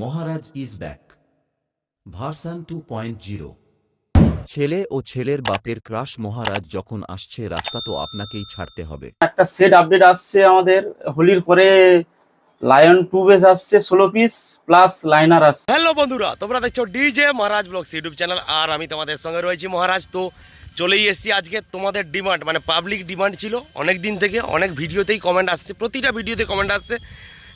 Maharaj is back. Version two point zero. ছেলে ও ছেলের বাপের ক্রাশ মহারাজ যখন আসছে রাস্তা তো আপনাকেই ছাড়তে হবে। একটা সেট আপডেট আসছে আমাদের হোলির পরে লায়ন টু বেস আসছে ষোলো পিস প্লাস লাইনার আসছে। হ্যালো বন্ধুরা তোমরা দেখছ DJ Maharaj blogs YouTube channel আর আমি তোমাদের সঙ্গে রয়েছি মহারাজ। তো চলেই এসেছি আজকে তোমাদের ডিমান্ড মানে পাবলিক ডিমান্ড ছিল। অনেক দিন থেকে অনেক ভিডিওতেই কমেন্ট আসছে প্রতিটা ভিডিওতে কমেন্ট আসছে।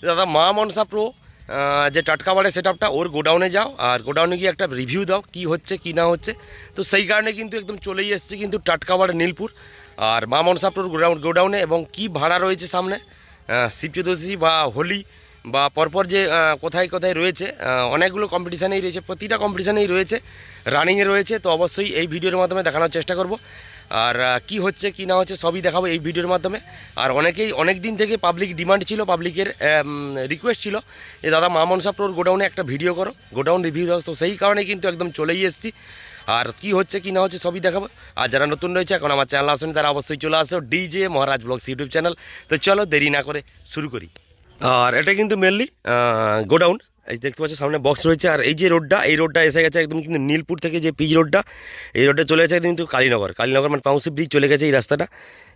দাদা মা মনসা প্রো আহ, টাটকা বাড়ে সেট আপটা ওর গোডাউনে যাও আর গোডাউনে গিয়ে একটা রিভিউ দাও কি হচ্ছে কি না হচ্ছে। তো সেই কারণে কিন্তু একদম চলেই এসেছি কিন্তু টাটকাবাড়ে নীলপুর আর মা মনসাপুর গোডাউন গোডাউনে এবং কি ভাড়া রয়েছে সামনে শিব চতুর্থী বা হোলি বা পরপর যে কোথায় কোথায় রয়েছে অনেকগুলো কম্পিটিশানেই রয়েছে প্রতিটা কম্পিটিশানেই রয়েছে রানিংয়ে রয়েছে তো অবশ্যই এই ভিডিওর মাধ্যমে দেখানোর চেষ্টা করব। আর কি হচ্ছে, কি না হচ্ছে, সবই দেখাবো এই ভিডিওর মাধ্যমে। আর অনেকেই অনেক দিন থেকে পাবলিক ডিমান্ড ছিল পাবলিকের রিকোয়েস্ট ছিল যে, দাদা, মা মনসা প্রোর গোডাউনে একটা ভিডিও করো। গোডাউন রিভিউ দাও তো সেই কারণে কিন্তু একদম চলেই এসেছি। আর কি হচ্ছে, কি না হচ্ছে, সবই দেখাবো। আর যারা নতুন রয়েছে, এখন আমার চ্যানেল আসেন, তারা অবশ্যই চলে আসো DJ Maharaj blogs YouTube channel তো চলো, দেরি না করে শুরু করি। আর এটা কিন্তু মেনলি গোডাউন। এই দেখতে পাচ্ছ সামনে বক্স রয়েছে। আর এই যে রোডটা, এই রোডটা এসে গেছে একদম কিন্তু নীলপুর থেকে যে পিচ রোডটা, এই রোডে চলে গেছে কিন্তু কালীনগর। কালীনগর মানে পাউসি ব্রিজ চলে গেছে এই রাস্তাটা।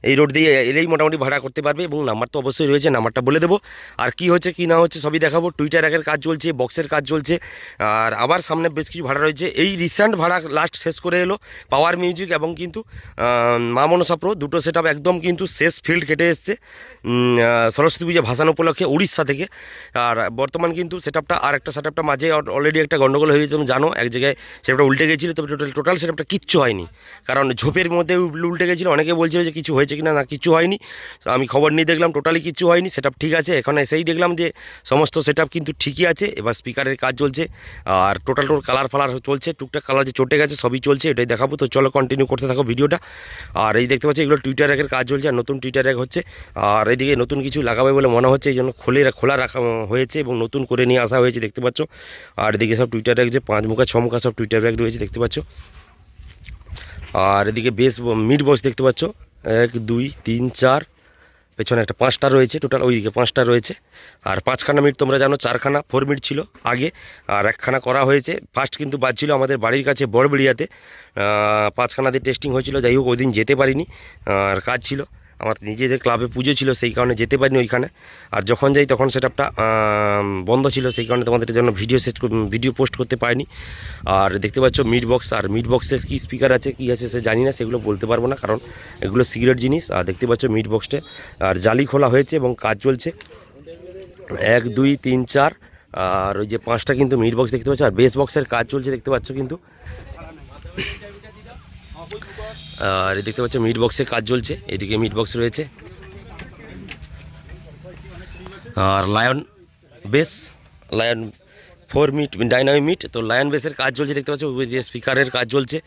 এই রোড দিয়ে এলেই মোটামুটি ভাড়া করতে পারবে এবং নাম্বার তো অবশ্যই রয়েছে নাম্বারটা বলে দেবো। আর কি হচ্ছে, কি না হচ্ছে সবই দেখাবো। টুইটার একের কাজ চলছে বক্সের কাজ চলছে। আর আবার সামনে বেশ কিছু ভাড়া রয়েছে। এই রিসেন্ট ভাড়া লাস্ট শেষ করে এলো পাওয়ার মিউজিক এবং কিন্তু মা মনসা প্রো দুটো সেট একদম কিন্তু শেষ ফিল্ড কেটে এসছে। সরস্বতী পূজা ভাসান উপলক্ষে উড়িষ্যা থেকে। আর বর্তমান কিন্তু সেট আর একটা সেট আপটা মাঝে অলরেডি একটা গন্ডগোল হয়ে গেছে, তুমি জানো, এক জায়গায় সেটটা উল্টে গেছিল, তবে টোটাল টোটাল সেট আপটা কিচ্ছু হয়নি। কারণ ঝোপের মধ্যে উল্টে গেছিল, অনেকে বলছিল যে কিছু হয়েছে কিনা, না কিছু হয়নি। আমি খবর নিয়ে দেখলাম টোটালি কিচ্ছু হয়নি সেট ঠিক আছে। এখন এসেই দেখলাম যে সমস্ত সেট কিন্তু ঠিকই আছে, এবার স্পিকারের কাজ চলছে। আর টোটাল টোটাল কালার ফালার চলছে, টুকটাক কালার যে চটে গেছে, সবই চলছে, এটাই দেখাবো। তো চলো কন্টিনিউ করতে থাকো ভিডিওটা। আর এই দেখতে পাচ্ছি, এগুলো টুইটার র্যাকের কাজ চলছে, আর নতুন টুইটার র্যাক হচ্ছে। আর এইদিকে নতুন কিছু লাগাবে বলে মনে হচ্ছে, এই জন্য খোলে, খোলা রাখা হয়েছে এবং নতুন করে নিয়ে আসা হয়েছে। দেখতে পাচ্ছ। আর এদিকে সব টুইটার ব্যাগ যে পাঁচ মুখা, ছ মুখা সব টুইটার ব্যাগ রয়েছে, দেখতে পাচ্ছ। আর এদিকে বেস মিড বক্স দেখতে পাচ্ছ। এক, দুই, তিন, চার, পেছনে একটা পাঁচটা রয়েছে টোটাল ওইদিকে পাঁচটা রয়েছে। আর পাঁচখানা মিট তোমরা জানো, চারখানা ফোর মিট ছিল আগে, আর একখানা করা হয়েছে। ফার্স্ট কিন্তু বাজছিল আমাদের বাড়ির কাছে বড়বেড়িয়াতে। পাঁচখানা দিয়ে টেস্টিং হয়েছিল, যাই হোক ওই দিন যেতে পারিনি, আর কাজ ছিল। আমার নিজেদের ক্লাবে পুজো ছিল, সেই কারণে যেতে পারিনি ওইখানে। আর যখন যাই তখন সেটআপটা বন্ধ ছিল, সেই কারণে তোমাদের জন্য ভিডিও সেট ভিডিও পোস্ট করতে পারিনি। আর দেখতে পাচ্ছ মিড বক্স, আর মিড বক্সে কী স্পিকার আছে, কী আছে সে জানি না, সেগুলো বলতে পারব না, কারণ এগুলো সিগারেট জিনিস। আর দেখতে পাচ্ছ মিড বক্সটা আর জালি খোলা হয়েছে এবং কাজ চলছে। এক, দুই, তিন, চার, আর ওই যে পাঁচটা কিন্তু মিড বক্স দেখতে পাচ্ছ, আর বেস বক্সের কাজ চলছে, দেখতে পাচ্ছ কিন্তু। আর দেখতে পাচ্ছ মিড বক্সে কাজ চলছে। এদিকে মিড বক্স রয়েছে। আর lion bass lion four mid dynamic mid তো লায়ন বেসের কাজ চলছে, দেখতে পাচ্ছ ওই যে স্পিকারের কাজ চলছে।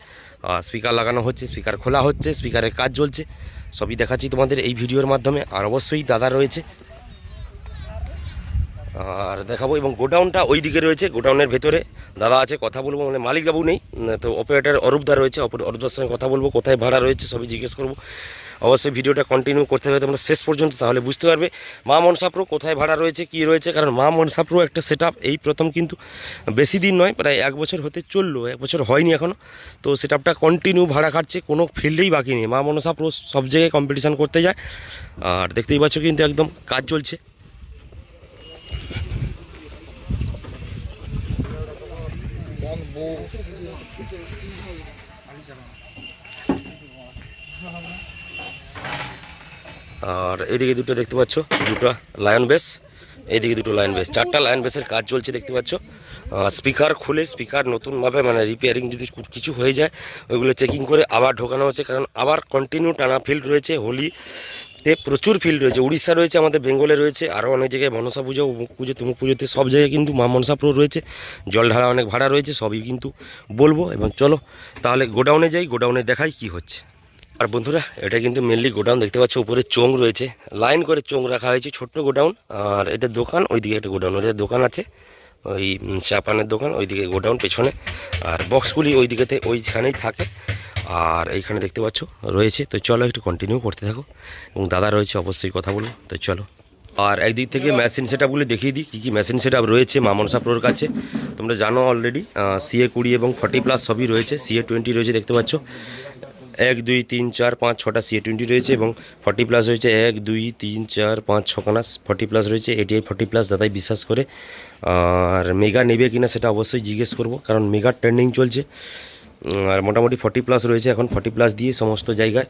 স্পিকার লাগানো হচ্ছে স্পিকার খোলা হচ্ছে স্পিকারের কাজ চলছে। সবই দেখাচ্ছি তোমাদের এই ভিডিওর মাধ্যমে। আর অবশ্যই দাদা রয়েছে। আর দেখাবো, এবং গোডাউনটা ওই দিকে রয়েছে, গোডাউনের ভেতরে। দাদা আছে, কথা বলব মানে মালিক বাবু নেই তো অপারেটার অরূপদা রয়েছে অরূপদার সঙ্গে কথা বলব, কোথায় ভাড়া রয়েছে সবই জিজ্ঞেস করব। অবশ্যই ভিডিওটা কন্টিনিউ করতে হবে, তোমরা শেষ পর্যন্ত তাহলে বুঝতে পারবে। মা মনসাপ্রো কোথায় ভাড়া রয়েছে, কি রয়েছে, কারণ মা মনসাপ্রো একটা সেট এই প্রথম কিন্তু বেশি দিন নয়, প্রায় এক বছর হতে চলল, এক বছর হয়নি এখনও তো সেট কন্টিনিউ ভাড়া খাটছে, কোনো ফিল্ডেই বাকি নেই। মা মনসাপ্রো সব জায়গায় কম্পিটিশান করতে যায়, আর দেখতেই পাচ্ছ কিন্তু একদম কাজ চলছে। আর এদিকে দুটো দেখতে পাচ্ছ, দুটো লায়ন বেস এইদিকে দুটো লায়ন বেস চারটা লায়ন বেসের কাজ চলছে দেখতে পাচ্ছ। স্পিকার খুলে স্পিকার নতুনভাবে মানে রিপেয়ারিং যদি কিছু হয়ে যায়, ওইগুলো চেকিং করে আবার ঢোকানো হচ্ছে, কারণ আবার কন্টিনিউ টানা ফিল্ড রয়েছে, হোলি তে প্রচুর ফিল্ড রয়েছে। উড়িষ্যা রয়েছে আমাদের বেঙ্গলে রয়েছে আরও অনেক জায়গায় মনসা পুজো অমুক পুজো তুমুক পুজোতে সব জায়গায় কিন্তু মা মনসা প্রো রয়েছে। জল ঢালা অনেক ভাড়া রয়েছে সবই কিন্তু বলব। এবং চলো তাহলে গোডাউনে যাই গোডাউনে দেখাই কি হচ্ছে। আর বন্ধুরা এটা কিন্তু মেনলি গোডাউন দেখতে পাচ্ছ উপরে চোং রয়েছে। লাইন করে চোং রাখা হয়েছে ছোট্ট গোডাউন। আর এটা দোকান ওইদিকে একটা গোডাউন ওটা দোকান আছে। ওই উম, চা পানের দোকান ওইদিকে গোডাউন পেছনে। আর বক্সগুলি ওই দিকেতে ওইখানেই থাকে। আর এইখানে দেখতে পাচ্ছ, রয়েছে। তো চলো একটু কন্টিনিউ করতে থাকো। এবং দাদা রয়েছে, অবশ্যই কথা বলব তো চলো। আর একদিক থেকে মেশিন সেট আপগুলি দেখিয়ে দিই, কী কী মেশিন সেট আপ রয়েছে মামনসা প্রোর কাছে। তোমরা জানো অলরেডি সিএ কুড়ি এবং ফর্টি প্লাস সবই রয়েছে। সিএ টোয়েন্টি রয়েছে, দেখতে পাচ্ছ। এক, দুই, তিন, চার, পাঁচ, ছটা সিএ টোয়েন্টি রয়েছে এবং ফর্টি প্লাস রয়েছে। এক, দুই, তিন, চার, পাঁচ ছখানা ফর্টি প্লাস রয়েছে। এটিআই ফর্টি প্লাস দাদাই বিশ্বাস করে। আর মেগা নেবে কিনা সেটা অবশ্যই জিজ্ঞেস করব, কারণ মেগা ট্রেন্ডিং চলছে। আর মোটামুটি ফর্টি প্লাস রয়েছে এখন। ফর্টি প্লাস দিয়ে সমস্ত জায়গায়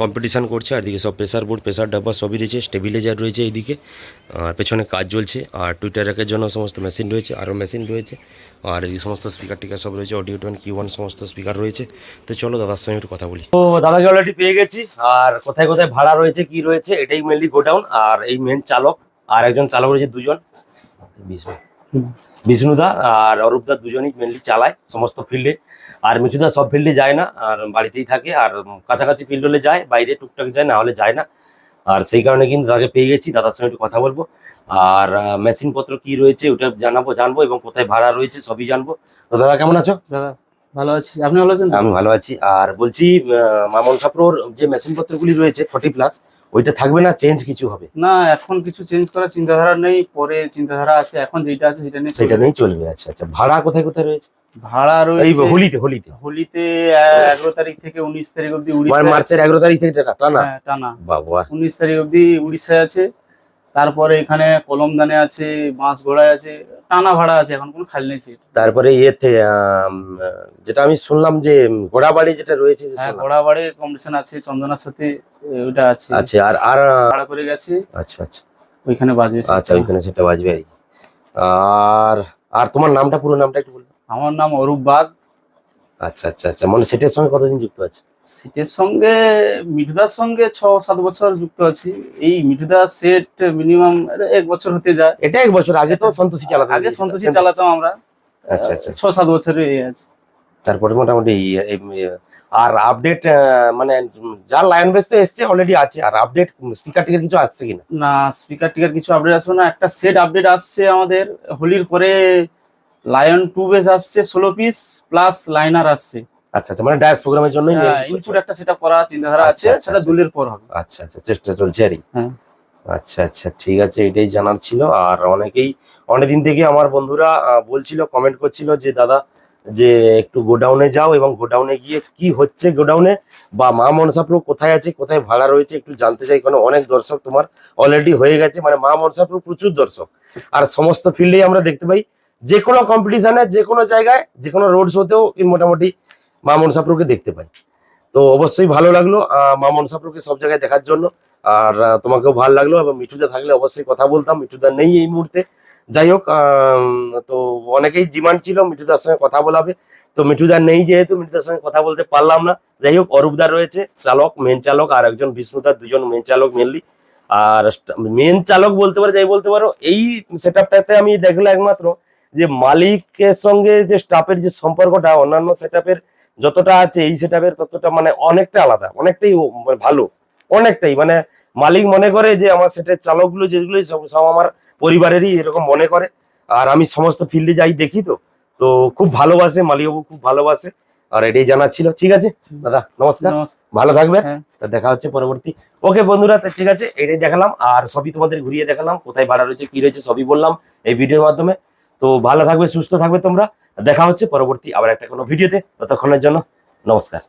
কম্পিটিশান করছে। আর এদিকে সব প্রেসার বোর্ড প্রেসার ডাব্বা সবই রয়েছে। স্টেবিলাইজার রয়েছে এইদিকে আর পেছনে কাজ চলছে। আর টুইটার র্যাকের জন্য সমস্ত মেশিন রয়েছে। আরও মেশিন রয়েছে। আর এই সমস্ত স্পিকার টিকার সব রয়েছে। অডিও টোয়েন কিউ ওয়ান সমস্ত স্পিকার রয়েছে। তো চলো দাদার সঙ্গে একটু কথা বলি। তো দাদাকে অলরেডি পেয়ে গেছি। আর কোথায় কোথায় ভাড়া রয়েছে কি রয়েছে এটাই মেনলি গোডাউন। আর এই মেন চালক আর একজন চালক রয়েছে দুজন। বিষ্ণু। বিষ্ণুদা আর অরূপদা দুজনেই মেনলি চালায় সমস্ত ফিল্ডে আর মিঠুদা সব ফিল্ডে যায় না আর বাড়িতেই থাকে আর কাছাকাছি ফিল্ড হলে যায় বাইরে টুকটাক যায় না হলে যায় না। আর সেই কারণে কিন্তু দাদাকে পেয়ে গেছি দাদার সঙ্গে একটু কথা বলব। আর মেশিন পত্র কি রয়েছে ওটা জানাব জানব এবং কোথায় ভাড়া রয়েছে সবই জানব। তো দাদা কেমন আছো? দাদা ভালো আছি। আপনি ভালো আছেন আমি ভালো আছি। আর বলছি মামন সাপ্রোর যে মেশিন পত্রগুলি রয়েছে ফর্টি প্লাস ওইটা থাকবে না? চেঞ্জ কিছু হবে? না এখন কিছু চেঞ্জ করার চিন্তাধারা নেই পরে চিন্তাধারা আছে এখন যেটা আছে সেটা নিয়ে সেটা নেই চলবে আচ্ছা আচ্ছা। ভাড়া কোথায় কোথায় রয়েছে? ভাড়া রয়েছে হোলিতে হোলিতে। হোলিতে এগারো তারিখ থেকে উনিশ তারিখ অব্দি মানে উড়িষ্যা মার্চের এগারো তারিখ থেকে টানা হ্যাঁ, টানা। বাবা। উনিশ তারিখ অব্দি উড়িষ্যায় আছে। তারপরে এখানে কলমদানে আছে বাঁশগোড়ায় আছে। টানা ভাড়া আছে এখন কোনো খালি নেই সিট তারপরে ইয়েতে যেটা আমি শুনলাম যে ঘোড়াবাড়ি যেটা রয়েছে হ্যাঁ। ঘোড়াবাড়ি কম্পিটিশন আছে চন্দনার সাথে ওটা আছে। আচ্ছা আর আর ভাড়া করে গেছে। আচ্ছা আচ্ছা। ওইখানে বাজবে আচ্ছা ওইখানে সেটা বাজবে আর আর আর তোমার নামটা পুরো নামটা একটু বলবে আমার নাম অরূপ বাগ। আচ্ছা আচ্ছা আচ্ছা। মানে সেটের সঙ্গে কতদিন যুক্ত আছে? সেটের সঙ্গে মিঠুদার সঙ্গে ছ সাত বছর যুক্ত আছি। এই মিঠুদা সেট মিনিমাম এক বছর হতে যায়। এটা এক বছর আগে তো সন্তোষী চালাতো আগে সন্তোষী চালাতাম আমরা। আচ্ছা আচ্ছা। ছ সাত বছরে এই আছে। তারপরে মোটামুটি আর আপডেট মানে যার লাইন বেস তো এসছে অলরেডি আছে। আর আপডেট স্পিকার টিকার কিছু আসছে কিনা? না স্পিকার টিকার কিছু আপডেট আসবে না। একটা সেট আপডেট আসছে আমাদের। হোলির পরে লায়ন টু বেস আসছে ষোলো পিস প্লাস লাইনার আসছে আচ্ছা আচ্ছা মানে ডান্স প্রোগ্রামের main ইনপুট একটা সেট করা চিন্তাধারা আচ্ছা, আছে আচ্ছা, সেটা। দুলের পর হবে আচ্ছা আচ্ছা চেষ্টা চলছে আর কি। হ্যাঁ। আচ্ছা আচ্ছা ঠিক আছে এটাই জানার ছিল আর অনেকেই অনেকদিন থেকে আমার বন্ধুরা বলছিল কমেন্ট করছিল যে দাদা যে একটু গোডাউনে যাও এবং গোডাউনে গিয়ে কি হচ্ছে গোডাউনে বা মা মনসাপ্রো কোথায় আছে কোথায় ভাড়া রয়েছে একটু জানতে চাই কারণ অনেক দর্শক তোমার অলরেডি হয়ে গেছে মানে মা মনসাপ্রো প্রচুর দর্শক আর সমস্ত ফিল্ডেই আমরা দেখতে পাই যে কোনো কম্পিটিশনে যে কোনো জায়গায় যে কোনো রোড শোতেও মোটামুটি মা মনসাপ্রোকে দেখতে পাই। তো অবশ্যই ভালো লাগল মা মনসাপ্রোকে সব জায়গায় দেখার জন্য। আর তোমাকেও ভালো লাগল এবং মিঠুদা থাকলে অবশ্যই কথা বলতাম মিঠুদা নেই এই মুহূর্তে। যাই হোক তো অনেকেই ডিমান্ড ছিল, মিঠুদার সঙ্গে কথা বলাবে। তো মিঠুদা নেই যেহেতু, মিঠুদার সঙ্গে কথা বলতে পারলাম না। যাই হোক অরূপদা রয়েছে, চালক মেন চালক আর একজন বিষ্ণুদার, দুজন মেন চালক মেনলি আর মেন চালক বলতে পারো, যাই বলতে পারো, এই সেট আপটাতে আমি দেখল একমাত্র যে মালিকের সঙ্গে যে স্টাফের যে সম্পর্কটা অন্যান্য সেট যতটা আছে এই সেট ততটা মানে অনেকটা আলাদা অনেকটাই মানে ভালো অনেকটাই। মানে মালিক মনে করে যে আমার সেটের চালকগুলো যেগুলো সব সব আমার পরিবারেরই এরকম মনে করে। আর আমি সমস্ত ফিল্ডে যাই দেখি তো তো খুব ভালোবাসে মালিকবাবু খুব ভালোবাসে। আর এটাই জানা ছিল। ঠিক আছে? দাদা নমস্কার। ভালো থাকবেন। হ্যাঁ। তা দেখা হচ্ছে পরবর্তী। ওকে বন্ধুরা তা ঠিক আছে এটাই দেখালাম। আর সবই তোমাদের ঘুরিয়ে দেখালাম কোথায় ভাড়া রয়েছে কি রয়েছে সবই বললাম এই ভিডিওর মাধ্যমে। তো ভালো থাকবে, সুস্থ থাকবে তোমরা। দেখা হচ্ছে পরবর্তী আবার একটা কোনো ভিডিওতে। ততক্ষণের জন্য নমস্কার।